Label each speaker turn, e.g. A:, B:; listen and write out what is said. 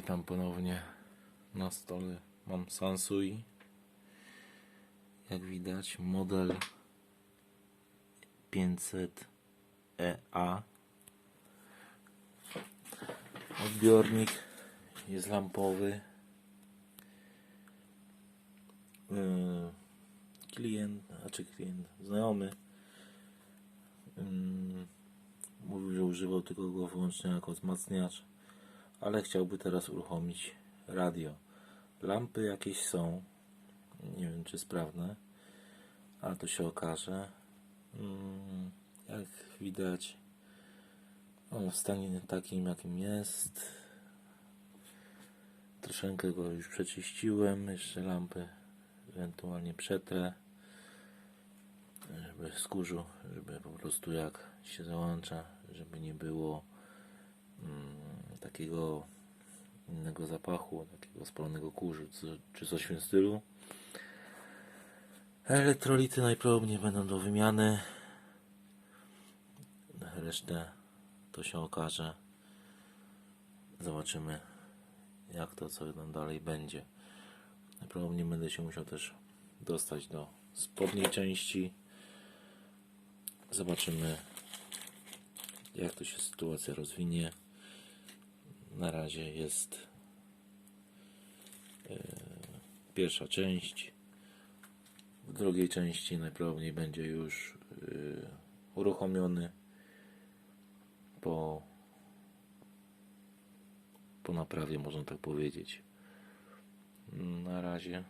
A: Witam ponownie na stole. Mam Sansui. Jak widać, model 500EA. Odbiornik jest lampowy. Yy, Klient, a czy klient, znajomy. Yy, Mówił, że używał tylko go wyłącznie jako wzmacniacz ale chciałby teraz uruchomić radio. Lampy jakieś są, nie wiem czy sprawne, ale to się okaże. Mm, Jak widać, on w stanie takim jakim jest. Troszeczkę go już przeczyściłem, jeszcze lampy ewentualnie przetrę, żeby skórzu, żeby po prostu jak się załącza, żeby nie było takiego innego zapachu, takiego spalonego kurzu czy coś w tym stylu. Elektrolity najprawdopodobniej będą do wymiany. Resztę to się okaże. Zobaczymy jak to co dalej będzie. Najprawdopodobniej będę się musiał też dostać do spodniej części. Zobaczymy jak to się sytuacja rozwinie. Na razie jest e, pierwsza część. W drugiej części najprawdopodobniej będzie już e, uruchomiony po, po naprawie, można tak powiedzieć. Na razie